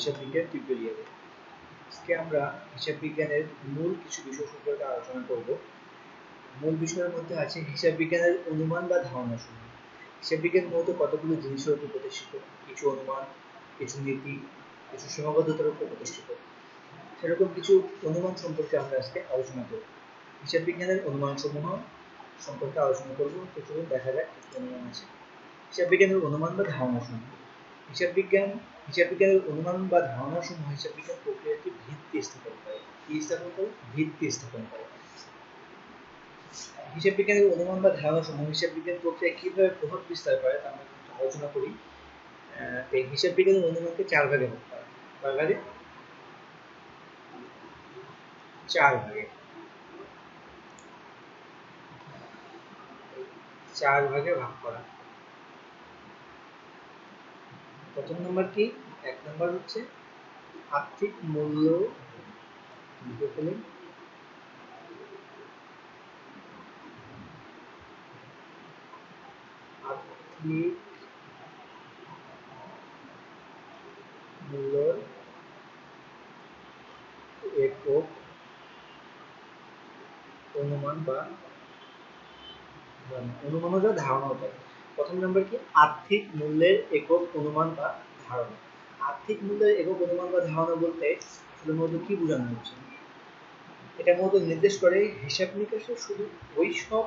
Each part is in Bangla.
হিসাব বিজ্ঞান টিউটোরিয়ালে আজকে আমরা হিসাব বিজ্ঞানের মূল কিছু বিষয় সম্পর্কে আলোচনা করব। মূল বিষয়ের মধ্যে আছে হিসাব বিজ্ঞানের অনুমান বা ধারণা সমূহ হিসাব বিজ্ঞান মূলত কতগুলো জিনিসের উপর প্রতিষ্ঠিত? কিছু অনুমান, কিছু নীতি, কিছু সীমাবদ্ধতার উপর প্রতিষ্ঠিত। সেরকম কিছু অনুমান সম্পর্কে আমরা আজকে আলোচনা করব। হিসাব বিজ্ঞানের অনুমান সমূহ সম্পর্কে আলোচনা করব। তো চলুন দেখা যাক কি অনুমান আছে। হিসাব বিজ্ঞানের অনুমান বা ধারণা সমূহ হিসাব বিজ্ঞান হিসাব বিজ্ঞানের অনুমান বা ধারণা সমূহ হিসাব বিজ্ঞান প্রক্রিয়াটি ভিত্তি স্থাপন করে। কি স্থাপন করে? ভিত্তি স্থাপন করে। হিসাব বিজ্ঞানের অনুমান বা ধারণা সমূহ হিসাব বিজ্ঞান প্রক্রিয়া কীভাবে প্রভাব বিস্তার করে তা আমরা আলোচনা করি। এই হিসাব বিজ্ঞানের অনুমানকে চার ভাগে ভাগ করা চার ভাগে? চার ভাগে। ভাগ করা প্রথম নম্বর কি? এক নম্বর হচ্ছে আর্থিক মূল্য আর্থিক মূল্যর একক অনুমান বা অনুমান যা ধারণা তাই। প্রথম নম্বর কি? আর্থিক মূল্যের একক অনুমান বা ধারণা। আর্থিক মূল্যের একক অনুমান বা ধারণা বলতে আসলে মূলত কি বোঝানো হচ্ছে? এটা মূলত নির্দেশ করে হিসাব নিকাশে শুধু ওই সব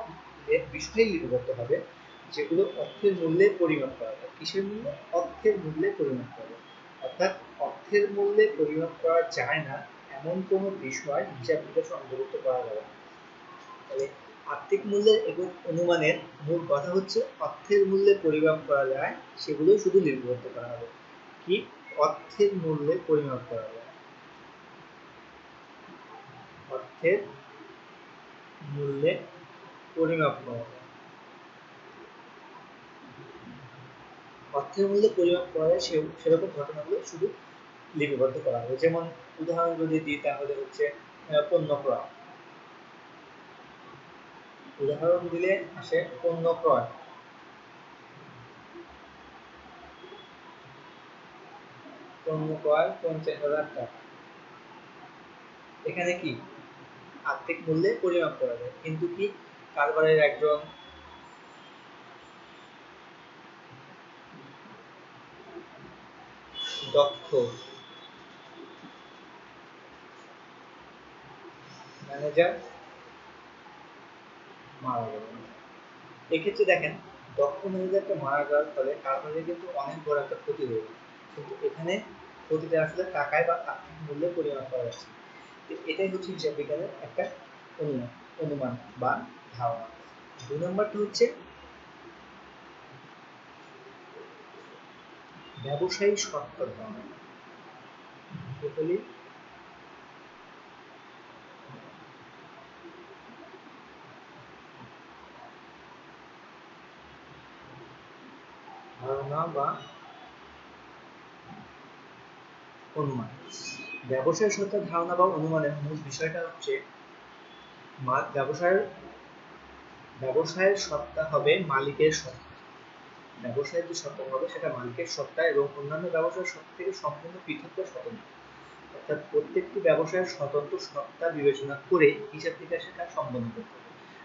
বিষয়ে লিপিবদ্ধ হবে, যেগুলো অর্থের মূল্যে পরিমাপ করা যায়। কিসের মূল্যে? অর্থের মূল্যে পরিমাপ করা অর্থাৎ অর্থের মূল্যে পরিমাপ করা যায় না, এমন কোনো বিষয় হিসাব নিকাশে অন্তর্ভুক্ত করা যাবে না। আর্থিক মূল্যের এবং অনুমানের মূল কথা হচ্ছে অর্থের মূল্যে পরিমাপ করা যায়, সেগুলোই শুধু লিপিবদ্ধ করা হবে। কি? অর্থের মূল্যে পরিমাপ করা যায়। অর্থের মূল্যে পরিমাপ করা যায়। অর্থের মূল্যে পরিমাপ করা যায়, সে সেরকম ঘটনাগুলো শুধু লিপিবদ্ধ করা হবে। যেমন উদাহরণ যদি দিই, তাহলে হচ্ছে পণ্য ক্রয়। উদাহরণ দিলে আসে পণ্য ক্রয়। পণ্য ক্রয় পঞ্চাশ হাজার টাকা। এখানে কি? আর্থিক মূল্যে পরিমাপ করা যায়। কিন্তু কি? কারবারের একজন দক্ষ ম্যানেজার মারা গেলেন এক্ষেত্রে দেখেন, দক্ষ ম্যানেজারটা মারা যাওয়ার ফলে কারবারে কিন্তু অনেক বড় একটা ক্ষতি হয়ে গেল। কিন্তু এখানে ক্ষতিটা আসলে টাকায় বা আর্থিক মূল্যে পরিমাপ করা যাচ্ছে। এটাই হচ্ছে হিসাব বিজ্ঞানের একটা অনুমান অনুমান বা ধারণা। দুই নম্বরটা হচ্ছে, ব্যবসায়ী সত্তা ধারণা ধারণা বা অনুমান। ব্যবসায় সত্তার ধারণা বা অনুমানের মূল বিষয়টা হচ্ছে ব্যবসায়ের ব্যবসায়ের সত্তা হবে মালিকের সত্তা। ব্যবসায়ের যে সত্তা হবে সেটা মালিকের সত্তা এবং অন্যান্য ব্যবসায়ের সত্তা থেকে সম্পূর্ণ পৃথক বা স্বতন্ত্র। অর্থাৎ প্রত্যেকটি ব্যবসায়ের স্বতন্ত্র সত্তা বিবেচনা করে হিসাব থেকে সেটা সম্পন্ন করতে হবে।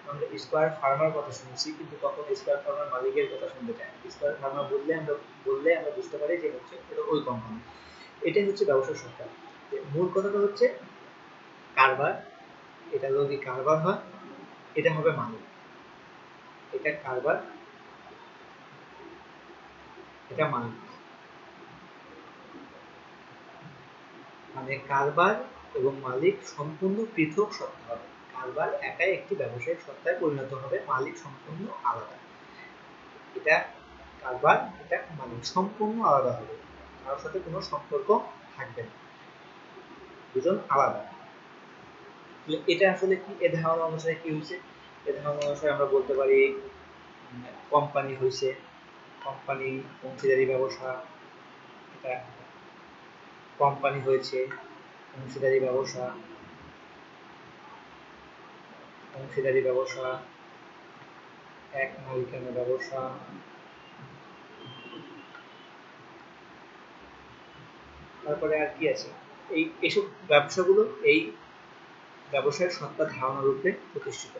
আমরা স্কোয়ার ফার্মার কথা শুনেছি, কিন্তু তখন স্কোয়ার ফার্মার মালিকের কথা শুনতে চাই স্কোয়ার ফার্মার বললে আমরা বললে আমরা বুঝতে পারি যে হচ্ছে এটা ওই কোম্পানি এটাই হচ্ছে ব্যবসার সত্তা। মূল কথাটা হচ্ছে কারবার। এটা যদি কারবার হয়, এটা হবে মালিক। এটা কারবার, এটা মালিক। মানে কারবার এবং মালিক সম্পূর্ণ পৃথক সত্তা হবে। কারবার একাই একটি ব্যবসায়িক সত্তায় পরিণত হবে, মালিক সম্পূর্ণ আলাদা। এটা কারবার এটা মালিক সম্পূর্ণ আলাদা হবে। কারোর সাথে কোনো সম্পর্ক থাকবে না। দুজন আলাদা। এটা আসলে কি? এ ধারণা অনুসারে কি হয়েছে? এ ধারণা অনুসারে আমরা বলতে পারি কোম্পানি হয়েছে। কোম্পানি অংশীদারি ব্যবসা, এটা কোম্পানি হয়েছে, অংশীদারি ব্যবসা। অংশীদারি ব্যবসা, এক মালিকানা ব্যবসা। তারপরে আর কি আছে? এই এইসব ব্যবসাগুলো এই ব্যবসায়ের সত্তা ধারণা রূপে প্রতিষ্ঠিত।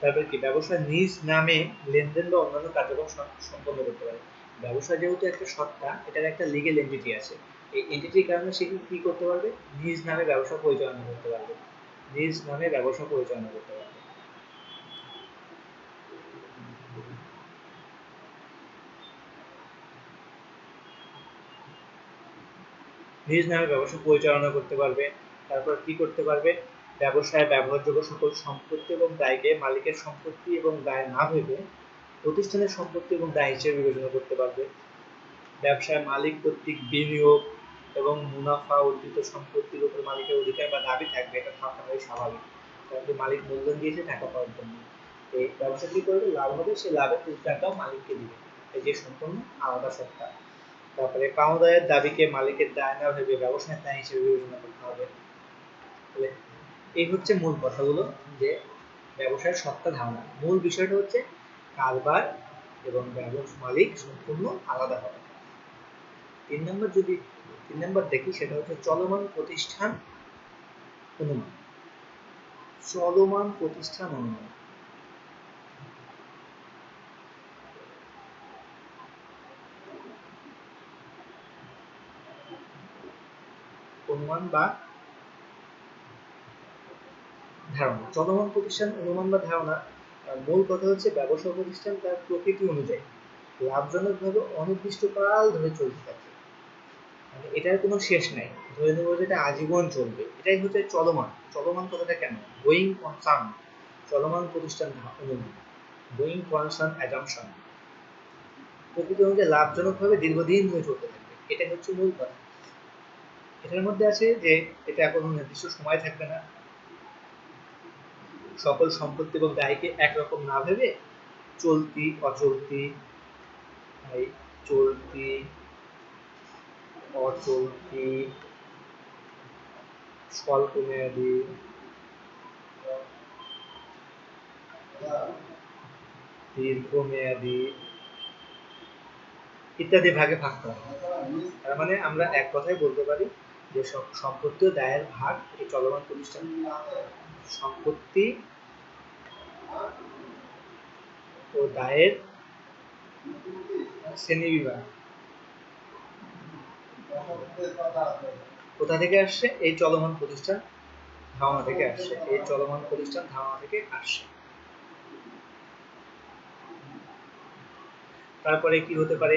তারপরে কি? ব্যবসা নিজ নামে লেনদেন বা অন্যান্য কার্যক্রম সম্পন্ন করতে পারে। ব্যবসা যেহেতু একটা সত্তা, এটার একটা লিগেল এন্টিটি আছে। এই এন্টিটির কারণে সে কি করতে পারবে? নিজ নামে ব্যবসা পরিচালনা করতে পারবে। নিজ নামে ব্যবসা পরিচালনা করতে পারবে। নিজ নামে ব্যবসা পরিচালনা করতে পারবে, তারপর কি করতে পারবে? ব্যবসায় ব্যবহারযোগ্য সকল সম্পত্তি এবং দায়কে মালিকের সম্পত্তি এবং দায় না ভেবে প্রতিষ্ঠানের সম্পত্তি এবং দায় হিসেবে বিবেচনা করতে পারবে। ব্যবসায় মালিক কর্তৃক বিনিয়োগ এবং মুনাফা অর্জিত সম্পত্তির উপর মালিকের অধিকার বা দাবি থাকবে, এটা থাকাটাই স্বাভাবিক। কারণ মালিক মূলধন দিয়েছে, টাকা পাওয়ার জন্য। এই ব্যবসা কি করবে? লাভ হবে সেই লাভের টাকাও মালিককে দিবে। এই যে সম্পূর্ণ আলাদা সত্তা। তারপরে পাওনাদারের দাবিকে মালিকের দায় না ভেবে ব্যবসায়ের দায় হিসেবে বিবেচনা করতে হবে। তাহলে এই হচ্ছে মূল কথাগুলো যে ব্যবসায়ের সত্তা ধারণা। মূল বিষয়টা হচ্ছে কারবার এবং ব্যবসা মালিক সম্পূর্ণ আলাদা হবে। তিন নম্বর যদি তিন নম্বর দেখি, সেটা হচ্ছে চলমান প্রতিষ্ঠান অনুমান। চলমান প্রতিষ্ঠান অনুমান। অনুমান বা ধারণা। চলমান প্রতিষ্ঠান অনুমান বা ধারণা মূল কথা হচ্ছে ব্যবসা প্রতিষ্ঠান তার প্রকৃতি অনুযায়ী লাভজনক লাভজনকভাবে অনির্দিষ্টকাল ধরে চলতে থাকে। মানে এটার কোনো শেষ নাই। ধরে নেব যে এটা আজীবন চলবে। এটাই হচ্ছে চলমান। চলমান কথাটা কেন? গোয়িং কনসার্ন চলমান প্রতিষ্ঠান অনুমান। গোয়িং কনসার্ন অ্যাজাম্পশন প্রকৃতি অনুযায়ী লাভজনকভাবে দীর্ঘদিন ধরে চলতে থাকবে। এটাই হচ্ছে মূল কথা। এটার মধ্যে আছে যে এটা কোনো নির্দিষ্ট সময় থাকবে না। সকল সম্পত্তি এবং দায়কে একরকম না ভেবে চলতি, অচলতি চলতি, অচলতি, স্বল্প মেয়াদি দীর্ঘমেয়াদী ইত্যাদি ভাগে ভাগ করা হয়। তার মানে আমরা এক কথায় বলতে পারি যে সব সম্পত্তি দায়ের ভাগ এই চলমান প্রতিষ্ঠান, সম্পত্তি ও দায়ের শ্রেণি বিভাগ কোথা থেকে আসছে? এই চলমান প্রতিষ্ঠান ধারণা থেকে আসছে। এই চলমান প্রতিষ্ঠান ধারণা থেকে আসছে। তারপরে কি হতে পারে?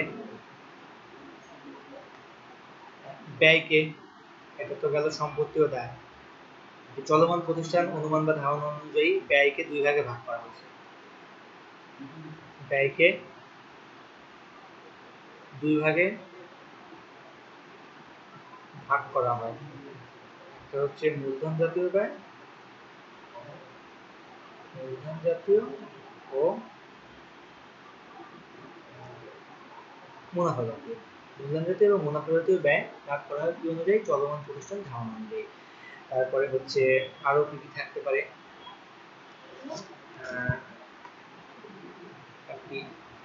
ব্যয়কে এটা তো গেল সম্পত্তি ও দায় চলমান প্রতিষ্ঠান অনুমান বা ধারণা অনুযায়ী ব্যয়কে দুই ভাগে ভাগ করা হয়েছে। ব্যয়কে দুই ভাগে ভাগ করা হয়। এটা হচ্ছে মূলধন জাতীয় ব্যয়, মূলধন জাতীয় ও মুনাফা জাতীয়। মূলধন জাতীয় এবং মুনাফা জাতীয় ব্যয় ভাগ করা হয় কি অনুযায়ী চলমান প্রতিষ্ঠান ধারণা অনুযায়ী। তারপরে হচ্ছে আরও কি কি থাকতে পারে?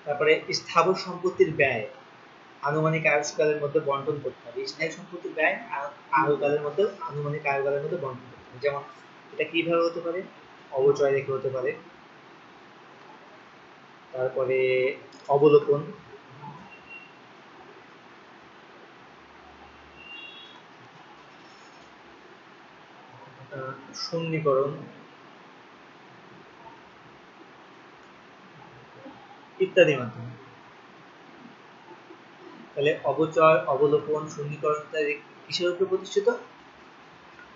তারপরে স্থাবর সম্পত্তির ব্যয়, আনুমানিক আয়ুষ্কালের মধ্যে বন্টন করতে হবে। স্থায়ী সম্পত্তির ব্যয় আয়ুকালের মধ্যে আনুমানিক আয়ুকালের মধ্যে বন্টন করতে হবে। যেমন, এটা কীভাবে হতে পারে? অবচয় রেখে হতে পারে। তারপরে অবলোপন আহ, শূন্যীকরণ ইত্যাদি মাধ্যমে। তাহলে অবচয় অবলোপন শূন্যীকরণ ইত্যাদি কিসের উপরে প্রতিষ্ঠিত?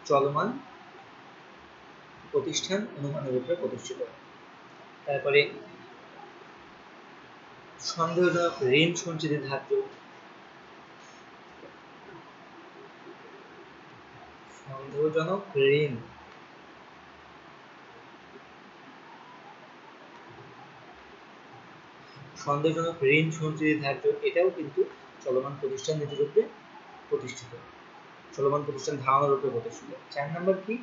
চলমান প্রতিষ্ঠান অনুমানের উপরে প্রতিষ্ঠিত। তারপরে সন্দেহজনক ঋণ সঞ্চিত ধার্য। সন্দেহজনক ঋণ। সন্দেহজনক ঋণ সঞ্চয় ধার্য, এটাও কিন্তু চলমান প্রতিষ্ঠান নীতিরূপে প্রতিষ্ঠিত। চলমান প্রতিষ্ঠান ধারণার রূপে প্রতিষ্ঠিত চার নাম্বার কি?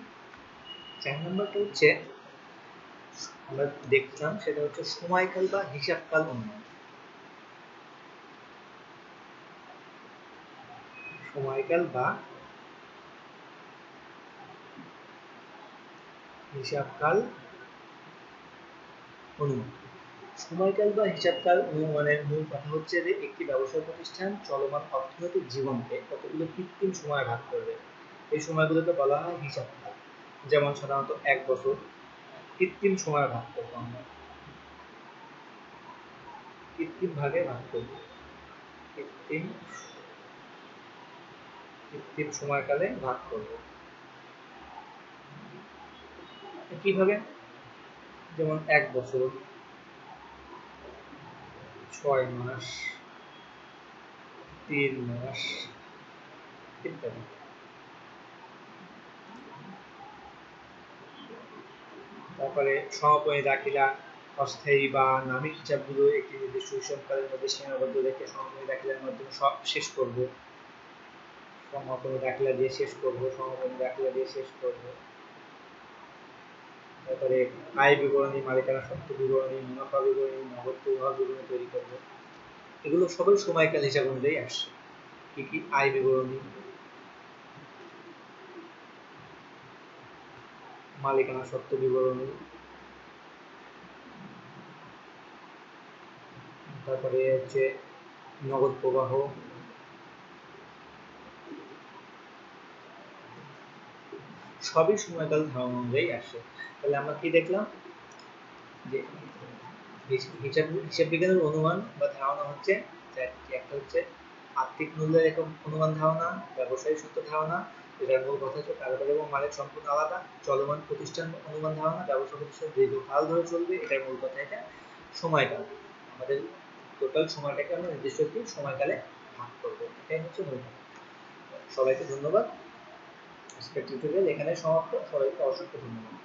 চার নাম্বারটা হচ্ছে, আমরা দেখতাম সেটা হচ্ছে সময়কাল বা হিসাবকাল উন্নয়ন। সময়কাল বা হিসাবকাল অনুমান সময়কাল বা হিসাবকাল অনুমানের মূল কথা হচ্ছে যে একটি ব্যবসায় প্রতিষ্ঠান চলমান অর্থনৈতিক জীবনকে কতগুলো কৃত্রিম সময় ভাগ করবে। এই সময়গুলোকে বলা হয় হিসাবকাল যেমন সাধারণত এক বছর কৃত্রিম সময় ভাগ করব আমরা। কৃত্রিম ভাগে ভাগ করব। কৃত্রিম কৃত্রিম সময়কালে ভাগ করব। কীভাবে? যেমন এক বছর ছয় মাস, তিন মাস, ইত্যাদি। তারপরে সমাপনী দাখিলা, অস্থায়ী বা নামিক হিসাবগুলো একটি নির্দিষ্ট হিসাবকালের মধ্যে সীমাবদ্ধ রেখে সমাপনী দাখিলার মাধ্যমে সব শেষ করব। সমাপনী দাখিলা দিয়ে শেষ করব, সমাপনী দাখিলা দিয়ে শেষ করব। তারপরে আয় বিবরণী, মালিকানা সত্ত্ব বিবরণী, মুনাফা বিবরণী, নগদ প্রবাহ বিবরণী তৈরি করব। এগুলো সবই সময়কাল হিসাব অনুযায়ী আসছে। কি কি আয় বিবরণী? মালিকানা স্বত্ব বিবরণী। তারপরে হচ্ছে নগদ প্রবাহ। সবই সময়কাল ধারণা অনুযায়ী আসে। তাহলে আমরা কি দেখলাম? যে হিসাব হিসাব বিজ্ঞানের অনুমান বা ধারণা হচ্ছে একটা হচ্ছে আর্থিক মূল্যের একক অনুমান ধারণা, ব্যবসায়ী সূত্র ধারণা, এটার মূল কথা হচ্ছে কারবার এবং মালের সম্পূর্ণ আলাদা, চলমান প্রতিষ্ঠান অনুমান ধারণা, ব্যবসা প্রতিষ্ঠান দীর্ঘকাল ধরে চলবে, এটার মূল কথা এটা, সময়কাল। আমাদের টোটাল সময়টাকে আমরা নির্দিষ্ট একটি সময়কালে ভাগ করব, এটাই হচ্ছে মূল সবাইকে ধন্যবাদ। আজকের টিউটোরিয়াল এখানে সমাপ্ত। সবাইকে অসংখ্য ধন্যবাদ।